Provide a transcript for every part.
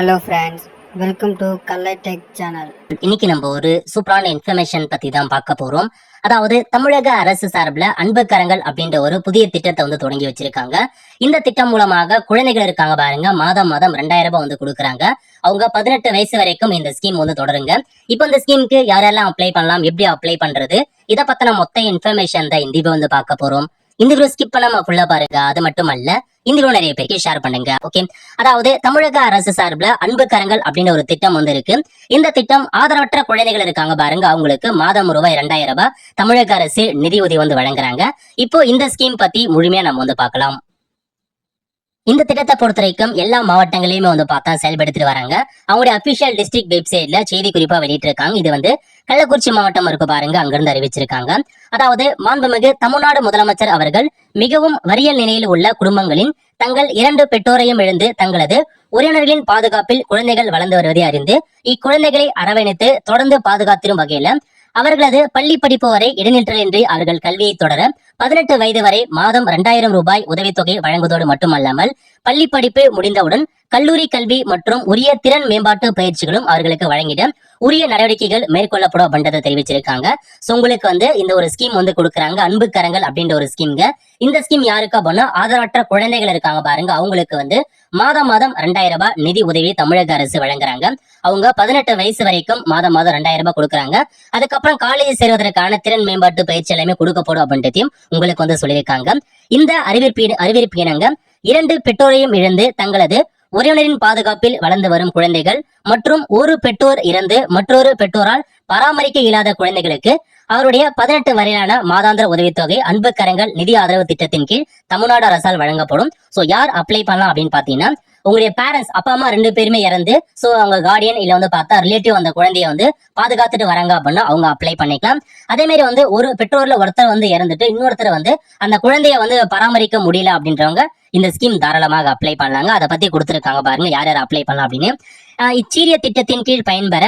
Hello friends welcome to Kallai tech channel இன்னைக்கு நம்ம ஒரு சூப்பரான இன்ஃபர்மேஷன் பத்தி தான் பார்க்க போறோம். அதாவது தமிழக அரசு சார்பில் அன்பக்கரங்கள் அப்படின்ற ஒரு புதிய திட்டத்தை வந்து தொடங்கி வச்சிருக்காங்க. இந்த திட்டம் மூலமாக குழந்தைகள் இருக்காங்க பாருங்க. மாதம் மாதம் ரெண்டாயிரம் ரூபாய் வந்து கொடுக்குறாங்க. அவங்க பதினெட்டு வயசு வரைக்கும் இந்த ஸ்கீம் வந்து தொடருங்க. இப்போ இந்த ஸ்கீமுக்கு யாரெல்லாம் அப்ளை பண்ணலாம்? எப்படி அப்ளை பண்றது? இதை பத்தின மொத்த இன்ஃபர்மேஷன் தான் இந்த வந்து பார்க்க போறோம். இந்த வீடியோ ஸ்கிப் பண்ணாம ஃபுல்லா பாருங்க. அது மட்டும் அல்ல இந்த நிறைய பேருக்கு ஷேர் பண்ணுங்க ஓகே அதாவது தமிழக அரசு சார்பில் அன்பு கரங்கள் அப்படின்னு ஒரு திட்டம் வந்து இருக்கு. இந்த திட்டம் ஆதரவற்ற குழந்தைகள் இருக்காங்க பாருங்க அவங்களுக்கு மாதம் ரூபாய் இரண்டாயிரம் ரூபாய் தமிழக அரசு நிதி உதவி வந்து வழங்குறாங்க. இப்போ இந்த ஸ்கீம் பத்தி முழுமையா நம்ம வந்து பார்க்கலாம். இந்த திட்டத்தை பொறுத்த வரைக்கும் எல்லா மாவட்டங்களையுமே வந்து பார்த்தா செயல்படுத்திட்டு வராங்க. அவங்களுடைய அபிஷியல் டிஸ்ட்ரிக்ட் வெப்சைட்ல செய்தி குறிப்பா வெளியிட்டிருக்காங்க. இது வந்து கள்ளக்குறிச்சி மாவட்டம் இருக்கு பாருங்க. அங்கிருந்து அறிவிச்சிருக்காங்க. அதாவது மாண்புமிகு தமிழ்நாடு முதலமைச்சர் அவர்கள் மிகவும் வறியல் நிலையில் உள்ள குடும்பங்களின் தங்கள் இரண்டு பெற்றோரையும் எழுந்து தங்களது உறவினர்களின் பாதுகாப்பில் குழந்தைகள் வளர்ந்து வருவதை அறிந்து இக்குழந்தைகளை அரவணைத்து தொடர்ந்து பாதுகாத்திடும் வகையில அவர்களது பள்ளி படிப்பு வரை இடைநிற்றலின்றி அவர்கள் கல்வியை தொடர பதினெட்டு வயது வரை மாதம் இரண்டாயிரம் ரூபாய் உதவித்தொகை வழங்குவதோடு மட்டுமல்லாமல் பள்ளி படிப்பு முடிந்தவுடன் கல்லூரி கல்வி மற்றும் உரிய திறன் மேம்பாட்டு பயிற்சிகளும் அவர்களுக்கு வழங்கிட உரிய நடவடிக்கைகள் மேற்கொள்ளப்படும் அப்படின்றத தெரிவிச்சிருக்காங்க. சோ உங்களுக்கு வந்து இந்த ஒரு ஸ்கீம் வந்து கொடுக்குறாங்க. அன்பு கரங்கள் அப்படின்ற ஒரு ஸ்கீம்ங்க இந்த ஸ்கீம் யாருக்கு அப்படின்னா ஆதரவற்ற குழந்தைகள் இருக்காங்க பாருங்க. அவங்களுக்கு வந்து மாதம் மாதம் ரெண்டாயிரம் ரூபாய் நிதி உதவி தமிழக அரசு வழங்குறாங்க. அவங்க பதினெட்டு வயசு வரைக்கும் மாதம் மாதம் ரெண்டாயிரம் ரூபாய் கொடுக்குறாங்க. அதுக்கப்புறம் காலேஜ் சேர்வதற்கான திறன் மேம்பாட்டு பயிற்சி எல்லாமே கொடுக்கப்படும் அப்படின்றதையும் உங்களுக்கு வந்து சொல்லியிருக்காங்க. இந்த அறிவிப்பு அறிவிப்பு இணங்க இரண்டு பெற்றோரையும் இழந்து தங்களது உறவினரின் பாதுகாப்பில் வளர்ந்து வரும் குழந்தைகள் மற்றும் ஒரு பெற்றோர் இறந்து மற்றொரு பெற்றோரால் பராமரிக்க இயலாத குழந்தைகளுக்கு அவருடைய பதினெட்டு வரையிலான மாதாந்திர உதவித்தொகை அன்பு கரங்கள் நிதி ஆதரவு திட்டத்தின் கீழ் தமிழ்நாடு அரசால் வழங்கப்படும். சோ யார் அப்ளை பண்ணலாம் அப்படின்னு பாத்தீங்கன்னா உங்களுடைய பேரண்ட்ஸ் அப்பா அம்மா ரெண்டு பேருமே இறந்து சோ அவங்க கார்டியன் இல்ல வந்து பார்த்தா ரிலேட்டிவ் அந்த குழந்தைய வந்து பாதுகாத்துட்டு வராங்க அப்படின்னா அவங்க அப்ளை பண்ணிக்கலாம். அதே மாதிரி வந்து ஒரு பெற்றோர்ல ஒருத்தர் வந்து இறந்துட்டு இன்னொருத்தர் வந்து அந்த குழந்தைய வந்து பராமரிக்க முடியல அப்படின்றவங்க இந்த ஸ்கீம் தாராளமாக அப்ளை பண்ணலாங்க. அதை பத்தி கொடுத்துருக்காங்க பாருங்க யார் யார் அப்ளை பண்ணலாம் அப்படின்னு. இச்சீரிய திட்டத்தின் கீழ் பயன்பெற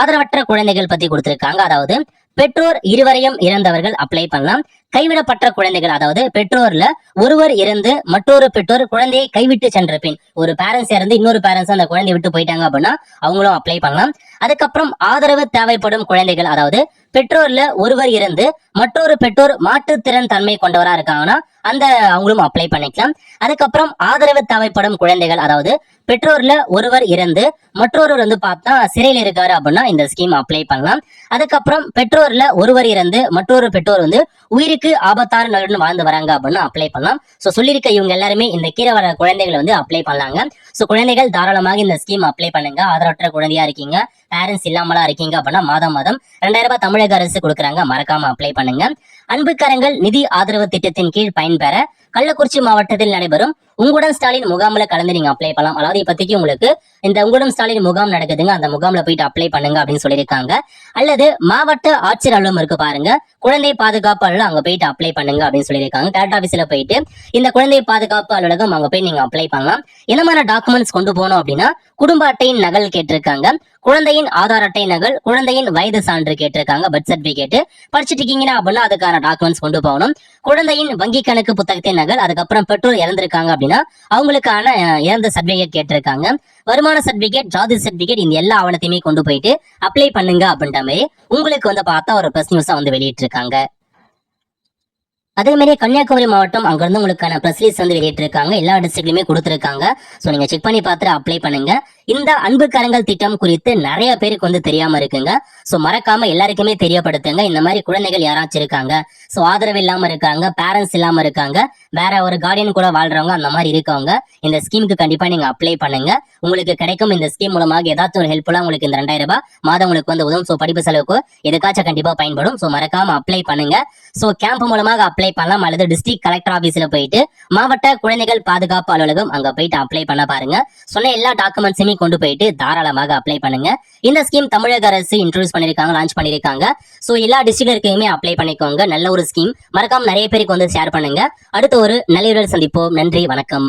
ஆதரவற்ற குழந்தைகள் பத்தி கொடுத்திருக்காங்க. அதாவது பெற்றோர் இருவரையும் இறந்தவர்கள் அப்ளை பண்ணலாம். கைவிடப்பட்ட குழந்தைகள் அதாவது பெற்றோர்ல ஒருவர் இறந்து மற்றொரு பெற்றோர் குழந்தையை கைவிட்டு சென்ற பின் ஒரு பேரண்ட்ஸ் இருந்து இன்னொரு பேரண்ட்ஸ் அந்த குழந்தை விட்டு போயிட்டாங்க அப்படின்னா அவங்களும் அப்ளை பண்ணலாம். அதுக்கப்புறம் ஆதரவு தேவைப்படும் குழந்தைகள் அதாவது பெற்றோர்ல ஒருவர் இறந்து மற்றொரு பெற்றோர் மாற்றுத்திறன் தன்மை கொண்டவரா இருக்காங்கன்னா அந்த அவங்களும் அப்ளை பண்ணிக்கலாம். அதுக்கப்புறம் ஆதரவு தேவைப்படும் குழந்தைகள் அதாவது பெற்றோர்ல ஒருவர் இறந்து மற்றொருவர் வந்து பார்த்தா சிறையில் இருக்காரு அப்படின்னா இந்த ஸ்கீம் அப்ளை பண்ணலாம். அதுக்கப்புறம் பெற்றோர்ல ஒருவர் இறந்து மற்றொரு பெற்றோர் வந்து உயிருக்கு ஆபத்தான நோயுடன் வாழ்ந்து வராங்க அப்படின்னா அப்ளை பண்ணலாம். சோ சொல்லியிருக்க இவங்க எல்லாருமே இந்த கீழே வர குழந்தைகளை வந்து அப்ளை பண்ணலாங்க. சோ குழந்தைகள் தாராளமாக இந்த ஸ்கீம் அப்ளை பண்ணுங்க. ஆதரவற்ற குழந்தையா இருக்கீங்க. பேரண்ட்ஸ் இல்லாமலா இருக்கீங்க அப்படின்னா மாதம் மாதம் ரெண்டாயிரம் ரூபாய் தமிழக அரசு கொடுக்குறாங்க. மறக்காம அப்ளை பண்ணுங்க. அன்புக்காரங்கள் நிதி ஆதரவு திட்டத்தின் கீழ் பயன்பெற கள்ளக்குறிச்சி மாவட்டத்தில் நடைபெறும் உங்களுடன் ஸ்டாலின் முகாம்ல கலந்து நீங்க அப்ளை பண்ணலாம். அதாவது இப்போதைக்கு உங்களுக்கு இந்த உங்களுடன் ஸ்டாலின் முகாம் நடக்குதுங்க. அந்த முகாம்ல போயிட்டு அப்ளை பண்ணுங்க அப்படின்னு சொல்லியிருக்காங்க. அல்லது மாவட்ட ஆட்சியர் அலுவலம் இருக்கு பாருங்க. குழந்தை பாதுகாப்பு அலுவலகம் அங்க போயிட்டு அப்ளை பண்ணுங்க அப்படின்னு சொல்லியிருக்காங்க. கலெக்டர் ஆஃபீஸ்ல போயிட்டு இந்த குழந்தை பாதுகாப்பு அலுவலகம் அங்க போய் நீங்க அப்ளை பண்ணலாம். என்ன மாதிரி டாக்குமெண்ட்ஸ் கொண்டு போகணும் அப்படின்னா குடும்ப அட்டையின் நகல் கேட்டிருக்காங்க. குழந்தையின் ஆதார் அட்டை நகல் குழந்தையின் வயது சான்று கேட்டிருக்காங்க. பர்த் சர்டிபிகேட் படிச்சுட்டு இருக்கீங்கன்னா அப்படின்னா அதுக்கான டாக்குமெண்ட்ஸ் கொண்டு போகணும். குழந்தையின் வங்கி கணக்கு புத்தகத்தின் நகல் அதுக்கப்புறம் பெற்றோர் இறந்திருக்காங்க அப்படின்னா அவங்களுக்கான இறந்த சர்டிபிகேட் கேட்டிருக்காங்க. வருமான சர்டிபிகேட் ஜாதி சர்டிபிகேட் இந்த எல்லா ஆவணத்தையுமே கொண்டு போயிட்டு அப்ளை பண்ணுங்க அப்படின்ற மாதிரி உங்களுக்கு வந்து பார்த்தா ஒரு பிரஸ் நியூஸா வந்து வெளியிட்டிருக்காங்க. அதே மாதிரி கன்னியாகுமரி மாவட்டம் அங்கிருந்து உங்களுக்கான ப்ரெஸ் ரிலீஸ் வந்து வெளியிட்டிருக்காங்க. எல்லா டிஸ்ட்ரிக்ட்லையுமே கொடுத்துருக்காங்க. ஸோ நீங்கள் செக் பண்ணி பார்த்துட்டு அப்ளை பண்ணுங்க. இந்த அன்பு கரங்கள் திட்டம் குறித்து நிறைய பேருக்கு வந்து தெரியாம இருக்குங்க. ஸோ மறக்காம எல்லாருக்குமே தெரியப்படுத்துங்க. இந்த மாதிரி குழந்தைகள் யாராச்சும் இருக்காங்க. ஸோ ஆதரவு இல்லாம இருக்காங்க. பேரண்ட்ஸ் இல்லாம இருக்காங்க. வேற ஒரு கார்டியன் கூட வாழ்றவங்க அந்த மாதிரி இருக்கவங்க இந்த ஸ்கீமுக்கு கண்டிப்பா நீங்க அப்ளை பண்ணுங்க. உங்களுக்கு கிடைக்கும் இந்த ஸ்கீம் மூலமாக ஏதாச்சும் ஒரு ஹெல்ப்ஃபுல்லா உங்களுக்கு இந்த ரெண்டாயிரம் ரூபாய் மாதம் உங்களுக்கு வந்து உதவும். ஸோ படிப்பு செலவுக்கு எதுக்காச்சும் கண்டிப்பா பயன்படும். ஸோ மறக்காம அப்ளை பண்ணுங்க. ஸோ கேம்ப் மூலமாக அப்ளை பண்ணலாம். அல்லது டிஸ்ட்ரிக்ட் கலெக்டர் ஆபீஸ்ல போயிட்டு மாவட்ட குழந்தைகள் பாதுகாப்பு அலுவலகம் அங்க போயிட்டு அப்ளை பண்ண பாருங்க. சொன்ன எல்லா டாக்குமெண்ட்ஸுமே கொண்டு போயிட்டு தாராளமாக அப்ளை பண்ணுங்க. இந்த ஸ்கீம் தமிழக அரசு இன்ட்ரோடியூஸ் பண்ணிருக்காங்க லான்ச் பண்ணிருக்காங்க. ஸோ எல்லா டிஸ்ட்ரிக்ட்லருக்குமே அப்ளை பண்ணிக்கோங்க. நல்ல ஒரு ஸ்கீம் மறக்காம நிறைய பேருக்கு வந்து ஷேர் பண்ணுங்க. அடுத்த ஒரு நல்ல சந்திப்போம். நன்றி வணக்கம்.